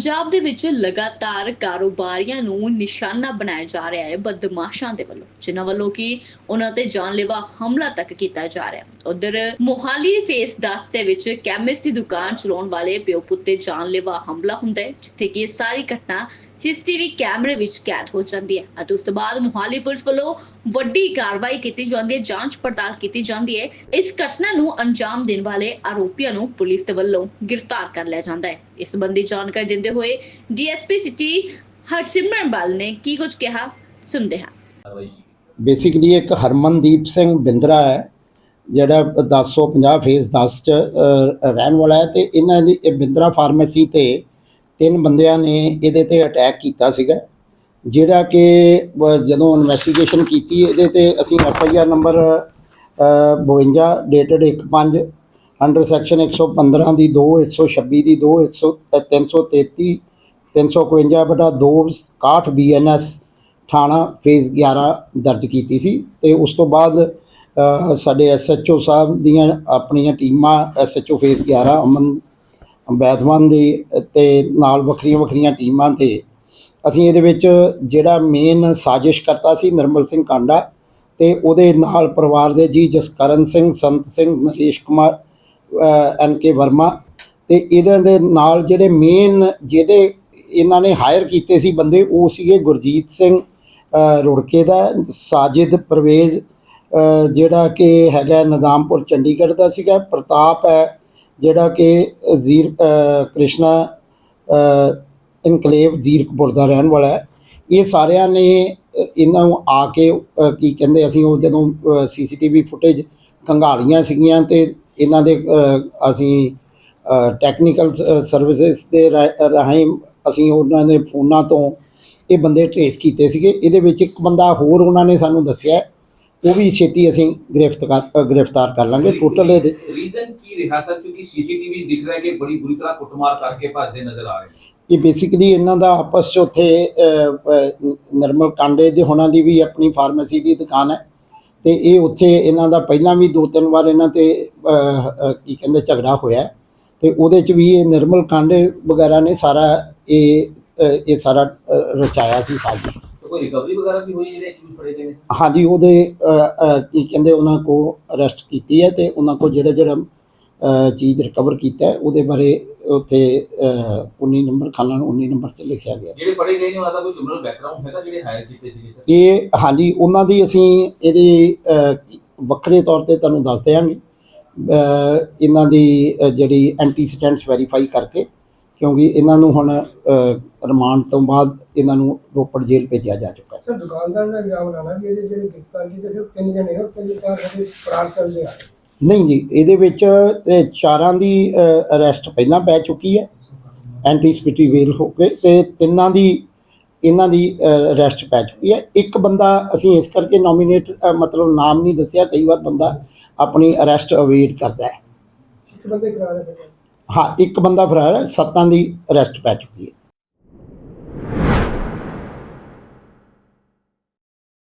ਪੰਜਾਬ ਦੇ ਵਿੱਚ ਲਗਾਤਾਰ ਕਾਰੋਬਾਰੀਆਂ ਨੂੰ ਨਿਸ਼ਾਨਾ ਬਣਾਇਆ ਜਾ ਰਿਹਾ ਹੈ ਬਦਮਾਸ਼ਾਂ ਦੇ ਵੱਲੋਂ, ਜਿਨ੍ਹਾਂ ਵੱਲੋਂ ਕਿ ਉਹਨਾਂ ਤੇ ਜਾਨਲੇਵਾ ਹਮਲਾ ਤੱਕ ਕੀਤਾ ਜਾ ਰਿਹਾ ਹੈ। ਉਧਰ ਮੋਹਾਲੀ ਫੇਸ 10 ਦੇ ਵਿੱਚ ਕੈਮਿਸਟ ਦੀ ਦੁਕਾਨ ਚਲਾਉਣ ਵਾਲੇ ਪਿਓ ਪੁੱਤ ਤੇ ਜਾਨਲੇਵਾ ਹਮਲਾ ਹੁੰਦਾ ਹੈ, ਜਿੱਥੇ ਕਿ ਇਹ ਸਾਰੀ ਘਟਨਾ ਸੀਸੀਟੀਵੀ ਕੈਮਰੇ ਵਿੱਚ ਕੈਦ ਹੋ ਜਾਂਦੀ ਹੈ ਅਤੇ ਉਸ ਤੋਂ ਬਾਅਦ ਮੋਹਾਲੀ ਪੁਲਿਸ ਵੱਲੋਂ ਵੱਡੀ ਕਾਰਵਾਈ ਕੀਤੀ ਜਾਂਦੀ ਹੈ, ਜਾਂਚ ਪੜਤਾਲ ਕੀਤੀ ਜਾਂਦੀ ਹੈ। ਇਸ ਘਟਨਾ ਨੂੰ ਅੰਜਾਮ ਦੇਣ ਵਾਲੇ ਆਰੋਪੀਆਂ ਨੂੰ ਪੁਲਿਸ ਦੇ ਵੱਲੋਂ ਗ੍ਰਿਫਤਾਰ ਕਰ ਲਿਆ ਜਾਂਦਾ ਹੈ। ਇਸ ਸੰਬੰਧੀ ਜਾਣਕਾਰੀ ਦਿੰਦੇ ਹੋਏ ਡੀਐਸਪੀ ਸਿਟੀ ਹਰਸਿਮਰਨ ਬਲ ਨੇ ਕੀ ਕੁਝ ਕਿਹਾ, ਸੁਣਦੇ ਹਾਂ। ਬੇਸਿਕਲੀ ਇੱਕ ਹਰਮਨਦੀਪ ਸਿੰਘ ਬਿੰਦਰਾ ਹੈ, ਜਿਹੜਾ 1050 ਫੇਸ 10 ਚ ਰਹਿਣ ਵਾਲਾ ਹੈ ਤੇ ਇਹਨਾਂ ਦੀ ਬਿੰਦਰਾ ਫਾਰਮੇਸੀ ਤੇ ਤਿੰਨ ਬੰਦਿਆਂ ਨੇ ਇਹਦੇ ਤੇ ਅਟੈਕ ਕੀਤਾ ਸੀਗਾ ਜਿਹੜਾ ਕਿ ਜਦੋਂ ਇਨਵੈਸਟੀਗੇਸ਼ਨ ਕੀਤੀ ਇਹਦੇ ਤੇ ਅਸੀਂ F I R number 52 dated 15 under section 115 ਦੀ 2 126 ਦੀ 2 100 333 351 ਬਟਾ 2 61 ਬੀਐਨਐਸ ਥਾਣਾ ਫੇਜ਼ 11 ਦਰਜ ਕੀਤੀ ਸੀ ਤੇ ਉਸ ਤੋਂ ਬਾਅਦ ਅ, ਸਾਡੇ ਐਸਐਚਓ ਸਾਹਿਬ ਦੀਆਂ ਆਪਣੀਆਂ ਟੀਮਾਂ ਐਸਐਚਓ ਫੇਜ਼ 11 ਅਮਨ ਬੈਦਵਾਨ ਦੇ ਤੇ ਨਾਲ ਵੱਖਰੀਆਂ ਵੱਖਰੀਆਂ ਟੀਮਾਂ ਤੇ ਅਸੀਂ ਇਹਦੇ ਵਿੱਚ ਜਿਹੜਾ ਮੇਨ ਸਾਜ਼ਿਸ਼ ਕਰਤਾ ਸੀ ਨਿਰਮਲ ਸਿੰਘ ਕਾਂਡਾ ਤੇ ਉਹਦੇ ਨਾਲ ਪਰਿਵਾਰ ਦੇ ਜੀ ਜਸਕਰਨ ਸਿੰਘ, ਸੰਤ ਸਿੰਘ, ਨਰੇਸ਼ ਕੁਮਾਰ ਐਨ ਕੇ ਵਰਮਾ ਤੇ ਇਹਨਾਂ ਦੇ ਨਾਲ ਜਿਹੜੇ ਮੇਨ ਜਿਹੜੇ ਇਹਨਾਂ ਨੇ ਹਾਇਰ ਕੀਤੇ ਸੀ ਬੰਦੇ ਉਹ ਸੀਗੇ ਗੁਰਜੀਤ ਸਿੰਘ ਰੁੜਕੇ ਦਾ, ਸਾਜਿਦ ਪਰਵੇਜ਼ ਜਿਹੜਾ ਕਿ ਹੈਗਾ ਨਦਾਮਪੁਰ ਚੰਡੀਗੜ੍ਹ ਦਾ ਸੀਗਾ, ਪ੍ਰਤਾਪ ਹੈ ਜਿਹੜਾ ਕਿ ਜ਼ੀਰ ਕ੍ਰਿਸ਼ਨਾ ਇਨਕਲੇਵ ਜ਼ੀਰਕਪੁਰ ਦਾ ਰਹਿਣ ਵਾਲਾ ਹੈ। ਇਹ ਸਾਰਿਆਂ ਨੇ ਇਹਨਾਂ ਨੂੰ ਆ ਕੇ ਕੀ ਕਹਿੰਦੇ ਅਸੀਂ ਉਹ ਜਦੋਂ ਸੀਸੀਟੀਵੀ ਫੁਟੇਜ ਕੰਘਾਲੀਆਂ ਸੀਗੀਆਂ ਤੇ ਇਹਨਾਂ ਦੇ ਅਸੀਂ ਟੈਕਨੀਕਲ ਸਰਵਿਸਿਜ਼ ਦੇ ਰਾ- ਰਾਹੀਂ ਅਸੀਂ ਉਹਨਾਂ ਦੇ ਫੋਨਾਂ ਤੋਂ ਇਹ ਬੰਦੇ ਟ੍ਰੇਸ ਕੀਤੇ ਸੀਗੇ। ਇਹਦੇ ਵਿੱਚ ਇੱਕ ਬੰਦਾ ਹੋਰ ਉਹਨਾਂ ਨੇ ਸਾਨੂੰ ਦੱਸਿਆ ਉਹ ਵੀ ਛੇਤੀ ਅਸੀਂ ਗ੍ਰਿਫਤਾਰ ਗ੍ਰਿਫਤਾਰ ਕਰ ਲਾਂਗੇ ਟੋਟਲ ਇਹਦੇ ਰੀਜ਼ਨ ਕੀ ਰਿਹਾ ਸਰ? ਕਿਉਂਕਿ ਸੀਸੀਟੀਵੀ ਦਿਖ ਰਿਹਾ ਕਿ ਬੜੀ ਬੁਰੀ ਤਰ੍ਹਾਂ ਕੁੱਟਮਾਰ ਕਰਕੇ ਭੱਜਦੇ ਨਜ਼ਰ ਆ ਰਹੇ ਇਹ ਬੇਸਿਕਲੀ ਇਹਨਾਂ ਦਾ ਆਪਸ ਚ ਉੱਥੇ ਨਿਰਮਲ ਕਾਂਡੇ ਦੇ ਹੋਣਾ ਦੀ ਵੀ ਆਪਣੀ ਫਾਰਮੇਸੀ ਦੀ ਦੁਕਾਨ ਹੈ। ਤੇ ਇਹ ਉੱਥੇ ਇਹਨਾਂ ਦਾ ਪਹਿਲਾਂ ਵੀ ਦੋ ਤਿੰਨ ਵਾਰ ਇਹਨਾਂ ਤੇ ਕੀ ਕਹਿੰਦੇ ਝਗੜਾ ਹੋਇਆ ਤੇ ਉਹਦੇ ਚ ਵੀ ਇਹ ਨਿਰਮਲ ਕਾਂਡੇ ਵਗੈਰਾ ਨੇ ਸਾਰਾ ਇਹ ਇਹ ਸਾਰਾ ਰਚਾਇਆ ਸੀ ਸਾਜੀ ਕੋਈ ਰਿਕਵਰੀ ਵਗੈਰਾ ਵੀ ਹੋਈ ਜਿਹੜੇ ਚੂਜ਼ ਫੜੇ ਗਏ ਨੇ? ਹਾਂਜੀ ਉਹਦੇ ਕੀ ਕਹਿੰਦੇ ਉਹਨਾਂ ਕੋ ਅਰੈਸਟ ਕੀਤੀ ਹੈ ਤੇ ਉਹਨਾਂ ਕੋ ਜਿਹੜਾ ਜਿਹੜਾ ਚੀਜ਼ ਰਿਕਵਰ ਕੀਤਾ ਹੈ, ਉਹਦੇ ਬਾਰੇ ਉੱਥੇ ਅ, 19 ਨੰਬਰ ਖਾਨਾ 19 ਨੰਬਰ ਤੇ ਲਿਖਿਆ ਗਿਆ। ਜਿਹੜੇ ਫੜੇ ਗਏ ਨੇ ਉਹਨਾਂ ਦਾ ਕੋਈ ਕ੍ਰਿਮੀਨਲ ਬੈਕਗ੍ਰਾਉਂਡ ਹੈਗਾ ਜਿਹੜੇ ਹਾਇਰ ਕੀਤੇ ਸੀਗੇ ਸਰ ਇਹ ਹਾਂਜੀ ਉਹਨਾਂ ਦੀ ਅਸੀਂ ਇਹਦੀ ਵੱਖਰੇ ਤੌਰ ਤੇ ਤੁਹਾਨੂੰ ਦੱਸ ਦਿਆਂਗੇ। ਇਹਨਾਂ ਦੀ ਜਿਹੜੀ ਐਂਟੀਸੀਡੈਂਟਸ ਵੈਰੀਫਾਈ ਕਰਕੇ ਕਿਉਂਕਿ ਇਹਨਾਂ ਨੂੰ ਹੁਣ ਰਿਮਾਂਡ ਤੋਂ ਬਾਅਦ ਇਹਨਾਂ ਨੂੰ ਰੋਪੜ ਜੇਲ੍ਹ ਭੇਜਿਆ ਜਾ ਚੁੱਕਾ ਹੈ। ਸਰ ਦੁਕਾਨਦਾਰ ਦਾ ਇਲਜ਼ਾਮ ਲਾਣਾ ਵੀ ਇਹਦੇ ਜਿਹੜੇ ਗ੍ਰਿਫਤਾਰ ਕੀਤੇ ਸਿਰਫ ਤਿੰਨ ਜਣੇ ਹੋ ਤਿੰਨ ਚਾਰ ਜਿਹੜੇ ਫਰਾਰ ਚੱਲਦੇ ਆ। ਨਹੀਂ ਜੀ ਇਹਦੇ ਵਿੱਚ ਇਹ ਚਾਰਾਂ ਦੀ ਅਰੈਸਟ ਪਹਿਲਾਂ ਪੈ ਚੁੱਕੀ ਹੈ। ਐਂਟੀਸਪੀਟੀ ਵੇਲ ਹੋ ਕੇ ਤੇ ਤਿੰਨਾਂ ਦੀ ਇਹਨਾਂ ਦੀ ਅਰੈਸਟ ਪੈ ਚੁੱਕੀ ਹੈ। ਇੱਕ ਬੰਦਾ ਅਸੀਂ ਇਸ ਕਰਕੇ ਨੋਮੀਨੇਟ ਮਤਲਬ ਨਾਮ ਨਹੀਂ ਦੱਸਿਆ ਕਈ ਵਾਰ ਬੰਦਾ ਆਪਣੀ ਅਰੈਸਟ ਅਵੇਟ ਕਰਦਾ ਹੈ। ਇੱਕ ਬੰਦੇ ਫਰਾਰ ਹੈ ਹਾਂ ਇੱਕ ਬੰਦਾ ਫਰਾਰ ਹੈ ਸੱਤਾਂ ਦੀ ਅਰੈਸਟ ਪੈ ਚੁੱਕੀ ਹੈ।